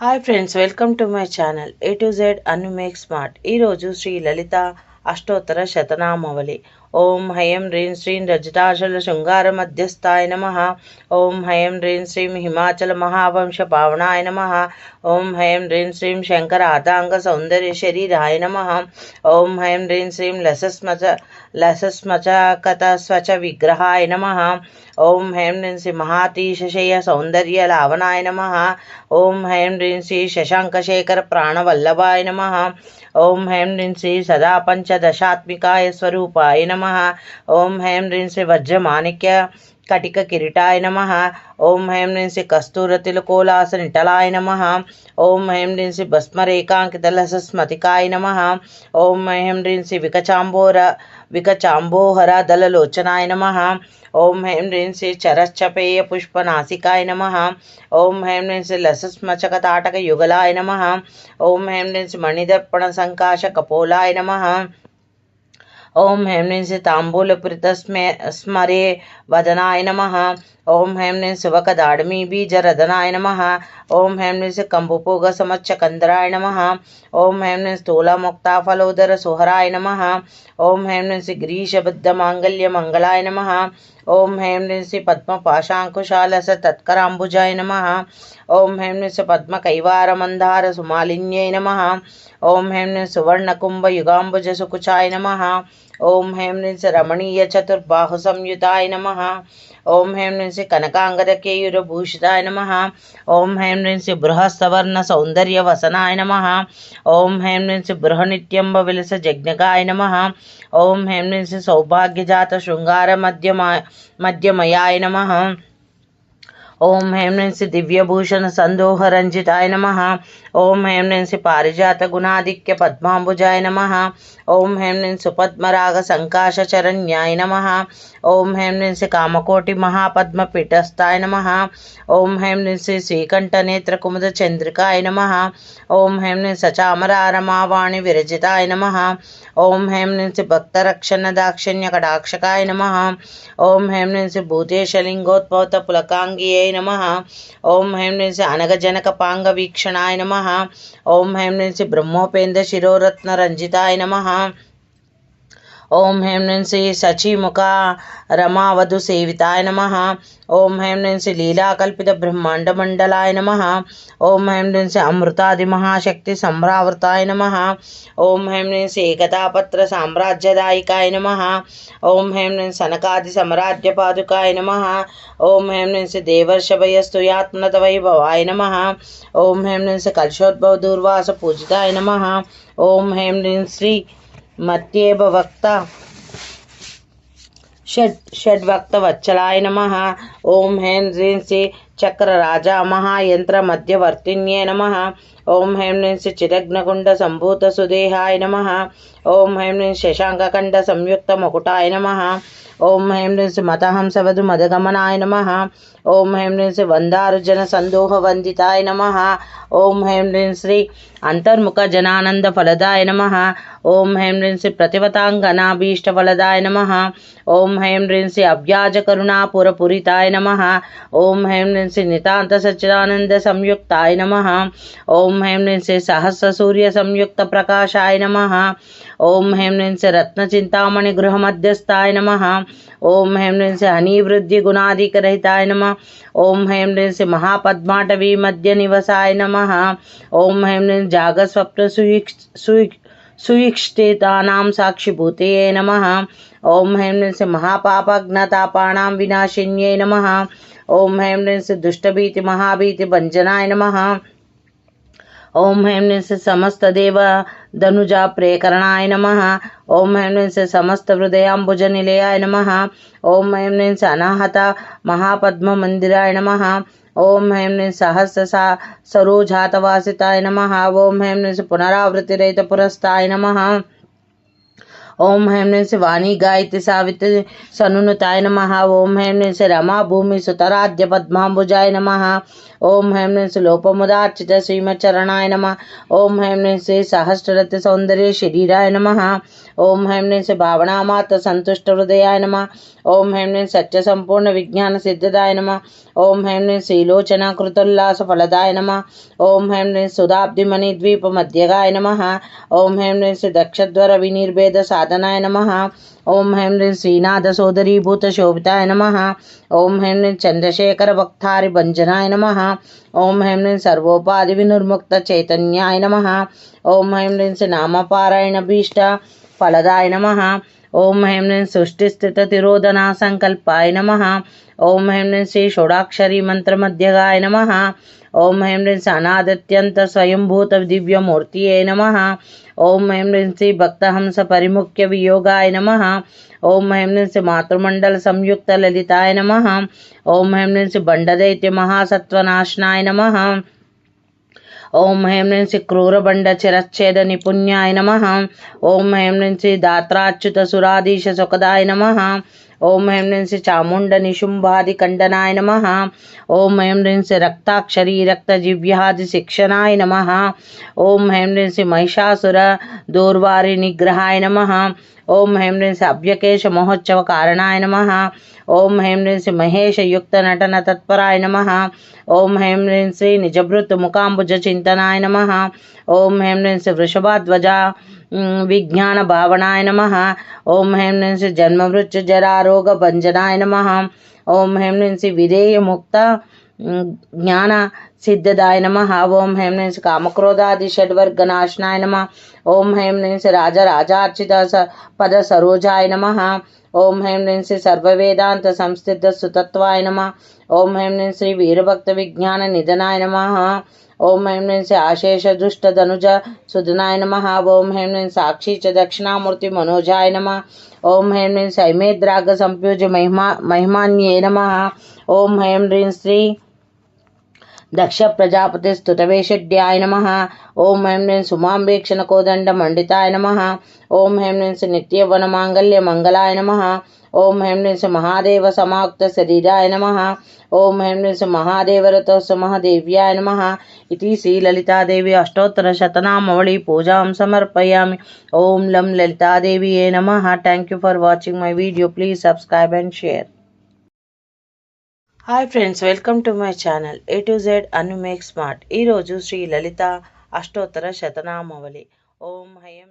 Hi friends welcome to my channel A to Z Anu make smart ఈరోజు శ్రీ లలిత అష్టోత్తర శతనామవళి. ॐ हयं ह्रीं श्रीं रजताशलशृङ्गारमध्यस्थाय नमः। नम ओं ह्रीं श्रीं हिमाचलमहावंशपावनाय नमः। ॐ हयं ह्रीं श्रीं शङ्कराताङ्गसौन्दर्यशरीराय नमः। ॐ हयं ह्रीं श्रीं लसस्मच लसस्मचकतस्वचविग्रहाय नमः। ॐ हयं ह्रीं श्री महातीशशयसौन्दर्यलावनाय नमः। ॐ हयं ह्रीं श्री शशाङ्कशेखरप्राणवल्लभाय प्राणवल्लभाय नम। ओं ह्रीं श्री सदा पञ्चदशात्मिकाय स्वरूपाय नमः। नमः। ॐ ऐं ह्रीं श्री वज्रमाणिक्य कटिककिरीटाय नमः। निटलाय नम ह्रीं श्री कस्तूरतिलकोलासनिटलाय नमः। ॐ ऐं ह्रीं श्री भस्मरेकाङ्कितलसस्मतिकाय नमः। ॐ ऐं ह्रीं श्री विकचाम्बोर विकचाम्बोहरदललोचनाय नमः। ॐ ऐं ह्रीं श्री चरश्चपेयपुष्पनासिकाय नमः। ॐ ऐं ह्रीं श्री लसस्मचकताटकयुगलाय नम। ओं ऐं ह्रीं श्री कपोलाय नम। ओम हें से ताम्बूलप्रीतस्मे स्मरे वदनाय नमः। ओम हेम नि शुभकदाड़मी बीजरदनाय नम। ओं हेम नि कंबुपोग समकंदराय नम। ओं हेम नि स्थूल मुक्ता फलोदर सुहराय नम। ओं हेम नि ग्रीशबद्ध मंगल्य मंगलाय नम। ओं हेम नि पद्म पाशाकुशाल तत्कराबुजाय नम। ओं हेम नि पद्म कईवार मंदार सुमालिन्य नम। ओं हेम नि सुवर्णकुंभयुगाबुज सुकुचाय नम। ॐ हें निंस रमणीयचतुर्बाहुसंयुताय नमः। ॐ बृहस्तवर्ण सौंदर्य वसनाय नम। ॐ हें निंसि बृह नमः। विलस जज्ञकाय नम ओं नमः। ॐ सौभाग्यजात श्रृंगार मध्यम मध्यमयाय नमः। ओम हेमनंसि दिव्यभूषण सन्दोहरञ्जिताय नमः। ॐ हेमनंसि पारिजातगुणाधिक्य पद्माम्बुजाय नमः। ॐ हेमनंसि पद्मरागसङ्काशचरण्याय नमः। ॐ हेमनंसि कामकोटिमहापद्मपीठस्थाय नमः। ॐ हेमनंसि श्रीकण्ठनेत्रकुमुदचन्द्रिकाय नमः। ॐ हेमनंसि चामरारमावाणि विरजिताय नमः। ॐ हेमनंसि भक्तरक्षणदाक्षिण्यकटाक्षकाय नमः। ॐ हेमनंसि भूतेशलिङ्गोद्भवतपुलकाङ्गिये नमः ॐ ऐं निंसि अनघजनकपाङ्गवीक्षणाय नमः ॐ ऐं निंसि ब्रह्मोपेन्द्रशिरोरत्नरञ्जिताय नमः ओम हेमन से सचिमुखा रमावधु सेविताय नम। ओम हेमन से लीलाकल्पित ब्रह्मांड मंडलाय नम। ओम हेमन से अमृतादि महाशक्ति सम्रावृताय नम। ओम हेमन से एकतापत्र साम्राज्यदायिकाय नम। ओम हेमन सनकादि समराज्य पादुकाय नम। ओम हेमन से देवर्षभयस्तुयात्मत वैभवाय नम। ओम हेमन से कलशोद्भव दूर्वास पूजिताय नम। ओम नृ श्री मत्येव वक्ता। षड् षड्वक्तवत्सलाय नमः ॐ हें ह्रीं श्री चक्रराजा महायन्त्रमध्यवर्तिन्ये नमः। ॐ ऐं ह्रीं चिदग्नकुण्डसम्भूतसुदेहाय नमः। ॐ ऐं ह्रीं शशाङ्कखण्डसंयुक्तमुकुटाय नमः। ॐ ऐं ह्रीं सुमतहंसवधु मदगमनाय नमः। ॐ ऐं ह्रीं श्रीवन्दारुजनसन्दोहवन्दिताय नम। ओं ऐं ह्रीं श्री अन्तर्मुखजनानन्दफलदाय नमः। ॐ ऐं ह्रीं श्री प्रतिवताङ्गनाभीष्टफलदाय नमः। ॐ ऐं ह्रीं श्री अव्याजकरुणापुरपूरिताय नमः। ॐ ऐं ह्रीं श्री संयुक्ताय नम। ओं ॐ ऐं ह्रीं श्री सहस्रसूर्यसंयुक्तप्रकाशाय नमः। ॐ ऐं ह्रीं श्री रत्नचिन्तामणिगृहमध्यस्थाय नमः। ॐ ऐं ह्रीं श्री हनिवृद्धिगुणाधिकरहिताय नमः। ॐ ऐं ह्रीं महापद्माटवी मध्य निवसाय नम। ओं ह्रीं जागस्वप्नसुहिक् सुविक्षितानां साक्षिभूतये नम। ओं ऐं ह्रीं श्री महापापघ्नतापाणां विनाशिन्यै ओं ॐ ऐं दुष्टभीति महाभीति भंजनाय नमः। ओम हेमने से समस्त देव धनुजा प्रेकरणाय नम। ओम हेमने से समस्त हृदयांबुज निलयाय नम। ओम हेमने से अनाहता महापद्म मंदिराय नम। ओम हेमने सहस्र सा सरोजातवासीताय नम। ओम हेमने से पुनरावृत्तिरहित पुरस्ताय नम। ओम हेमने से वाणी गायत्री सावित्र सनुनताय नम। ओम हेमने से रमा भूमि सुतराध्य पद्मांबुजाय नमः। ओम हेम श्लोपमुदार्चित श्रीमचरणाय नम। ओम हेम से सहस्ररथ सौंदर्य शरीराय नम। ओम हेम से भावना मात संतुष्ट हृदयाय नम। ओम हेम सत्य संपूर्ण विज्ञान सिद्धदाय नम। ओम हेम श्रीलोचना कृतोल्लास फलदाय नम। ओम हेम सुधाब्दि मणिद्वीप मध्यगाय नम। ओम हेम से दक्षद्वर विनिर्भेद साधनाय नम। ॐ ह्रीं ह्रीं श्रीनाथसोदरीभूतशोभिताय नमः। ॐ ह्रीं ह्रीं चन्द्रशेखरभक्तारिभञ्जनाय नमः। ॐ ह्रीं नम सर्वोपाधिविनिर्मुक्तचैतन्याय नमः। ॐ ह्रीं पारायण भीष्ट फलदाय नमः। ॐ ह्रीं ह्रीं सृष्टिस्थिततिरोधनासङ्कल्पाय नमः। श्री ह्रीं मंत्र मध्यगाय नमः। ओम ऐं ह्रीं सनादत्यन्तस्वयंभूतदिव्यमूर्तये नमः। ॐ वियोगाय ह्रीं श्री भक्तहंसपरिमुख्यवियोगाय नमः। मातृमंडल संयुक्त ह्रीं श्री मातृमण्डलसंयुक्तललिताय नमः। ॐ ऐं ह्रीं श्री बण्डदैत्यमहासत्त्वनाशनाय नमः। ॐ ऐं ह्रीं श्री क्रूरबण्डचिरच्छेदनिपुण्याय नमः ॐ ऐं ह्रीं श्री सुखदाय नम ओम ऐं ह्रीं से चामुण्ड निशुम्भादिकण्डनाय नमः। ओम ऐं ह्रीं से रक्ताक्षरी रक्तजिह्यादिशिक्षणाय नमः। ओम ऐं ह्रीं से महिषासुर दूर्वारिनिग्रहाय नमः। ओम ऐं ह्रीं से अभ्यकेश महोत्सव कारणाय नमः। ओम ऐं ह्रीं से महेश युक्त नटन तत्पराय नमः। ओम ऐं ह्रीं श्री निजभृत मुकाम्बुज चिंतनाय नमः। ओम ऐं ह्रीं से वृषभाध्वजा विज्ञान भावनाय नम ओं विज्ञानभावनाय जन्म मृत्यु जरा रोग भंजनाय नम ओं ह्रीम हें विधेय मुक्ता ज्ञान सिद्धदाय नम। ओम हेम ने कामक्रोधादि षड्वर्गनाशनाय नम। ओम हेम ने राजा राजा अर्चित पद सरोजाय नम। ओम हेम नि सर्ववेदांत संस्थित सुतत्वाय नम। ओम हेम नि श्री वीरभक्त विज्ञान निधनाय नम। ओम हेम नि आशेष दुष्ट धनुज सुधनाय नम। ओम हेम नि साक्षी च दक्षिणामूर्ति मनोजाय नम। ओम हेम नि सैमेद्राग संप्यूज महिमा महिमान्ये नम। ओम हेम नि श्री दक्ष प्रजापतिस्तुतवेषड्याय नमः। ॐ ऐं ह्रीं सुमाम्बेक्षणकोदण्डमण्डिताय नमः। ॐ ऐं ह्रीं नित्यवनमाङ्गल्यमङ्गलाय नमः। ॐ ऐं महादेव महादेवसमाक्तशरीराय नमः नम। ऐं ह्रीं महादेवरतोसमहदेव्याय नम। इति श्रीललितादेवी अष्टोत्तरशतनामवळि पूजां समर्पयामि। ॐ लं ये नम। Thank you for watching my video please subscribe and share hi friends welcome to my channel A to Z Anu make smart ఈరోజు శ్రీ లలిత అష్టోత్తర శతనామవళి. ఓం హయం